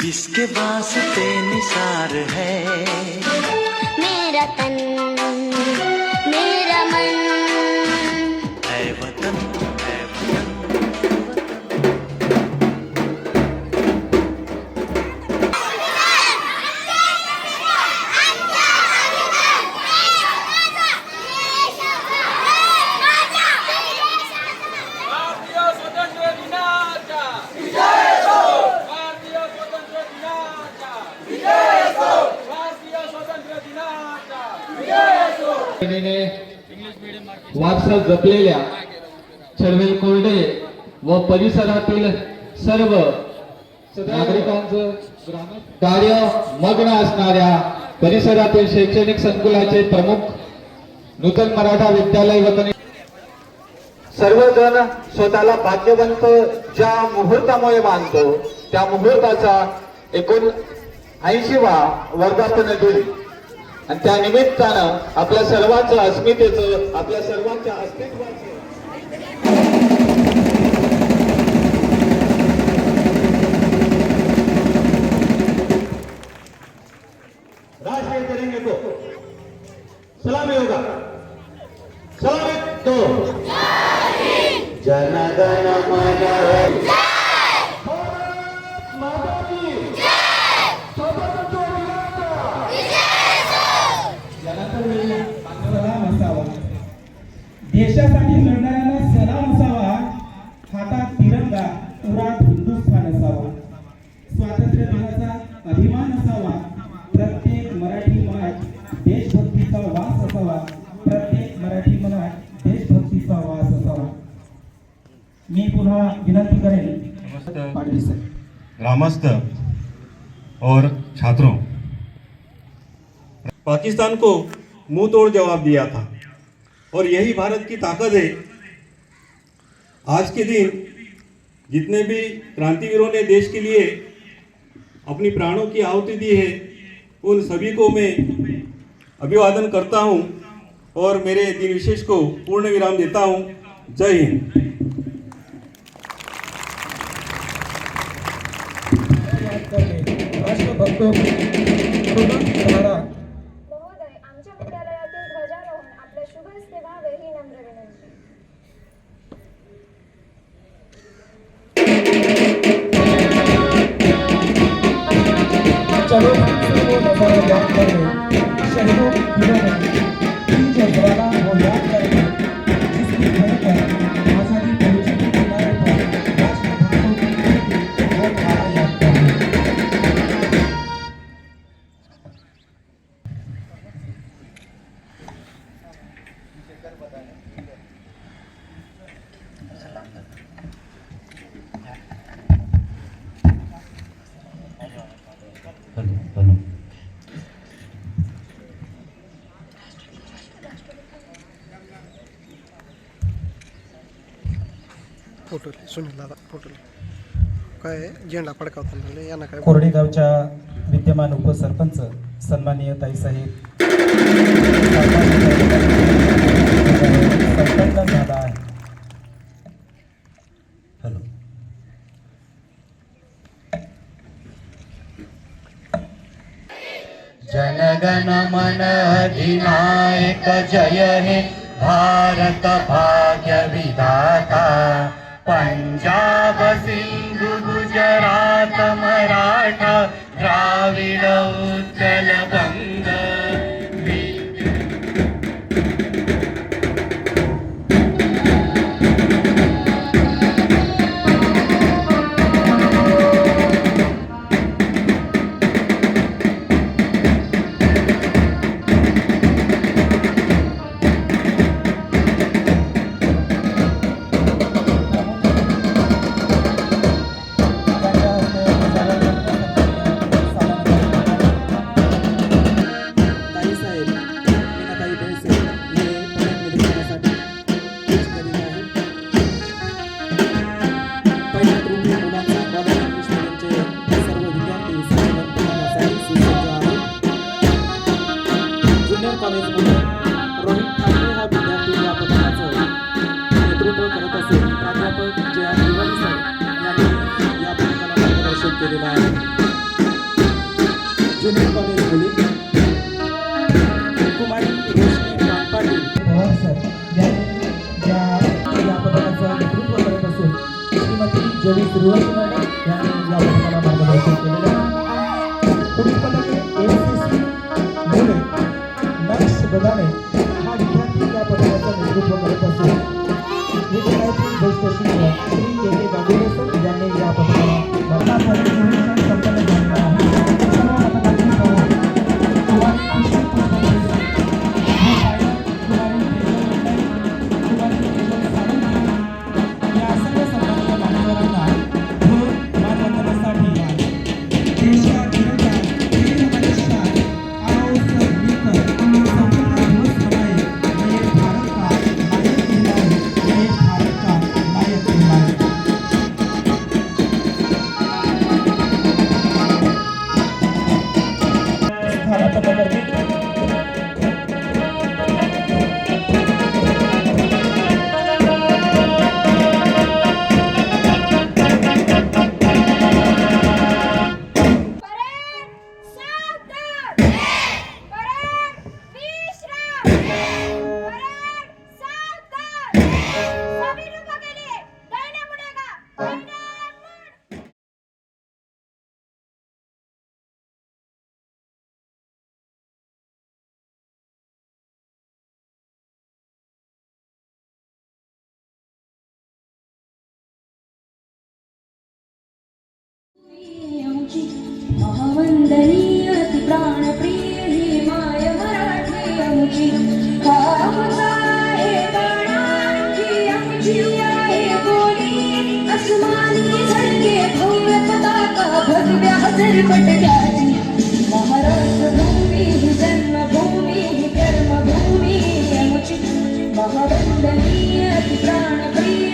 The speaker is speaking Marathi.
किसके वास्ते निसार है। मेरा तन मेरा मन। तऱ्हेने वारसा जपलेल्या छडवेल कोरडे व परिसरातील सर्व नागरिकांचं कार्य मग्न असणाऱ्या परिसरातील शैक्षणिक संकुलाचे प्रमुख नूतन मराठा विद्यालय वतनी सर्वजण स्वतःला भाग्यवंत ज्या मुहूर्तामुळे मानतो त्या मुहूर्ताचा एकूण ऐंशीवा वर्धापन दिन आणि त्या निमित्तानं आपल्या सर्वांचं अस्मितेचं आपल्या सर्वांच्या अस्तित्वाचं. राष्ट्रीय करेंगे तो. सलामी होगा. सलामी तो. जनगण मन सलाम असावा देशासाठी लढणाऱ्यांना सलाम असावा. हातात तिरंगा उरात हिंदुस्थान असावा. स्वातंत्र्य दिनाचा अभिमान असावा. प्रत्येक मराठी मनात देशभक्तीचा वास असावा. प्रत्येक मराठी मनात देशभक्तीचा वास असावा. मी पुन्हा विनंती करेन. ग्रामस्थ और छात्रों पाकिस्तान को मुंह तोड़ जवाब दिया था। और यही भारत की ताकत है। आज के दिन जितने भी क्रांतिवीरों ने देश के लिए अपनी प्राणों की आहुति दी है, उन सभी को मैं अभिवादन करता हूँ और मेरे दिन विशेष को पूर्ण विराम देता हूँ। जय हिंद। तीन जज्बाना वो फोटोले सुनील दादा फोटोले काय? झेंडा फडकावताना यांना काय कोरडी गावच्या विद्यमान उपसरपंच सन्माननीय ताईसाहेब झाला आहे. हॅलो. जनगण मन अधिनायक जय हे भारत भाग्य विधाता. पंजाब सिंधु गुजरात मराठा द्राविड केलेलं आहे ज्युनियर कॉलेज मुली कुमारी रोशनी पाटील सर या पथकाचं नेतृत्व करत असून श्रीमती जवी सुरुवाती यांनी या मार्गदर्शन केलेलं आहे पुढील एस मुले नक्ष बदाने हा विद्यार्थी या नेतृत्व करत असून विद्यालयातील ज्येष्ठ शिक्षक श्री के के गांगुले सर यांनी या पथकाला महावंदनीय प्राणप्रिय ही माय मराठी आमची. आहे प्राणांची आमची आहे बोली अस्मानी झळके भव्य पताका भगव्या हजर पटक्याची महाराष्ट्र भूमी ही जन्मभूमी ही कर्मभूमी महावंदनीय प्राणप्रिय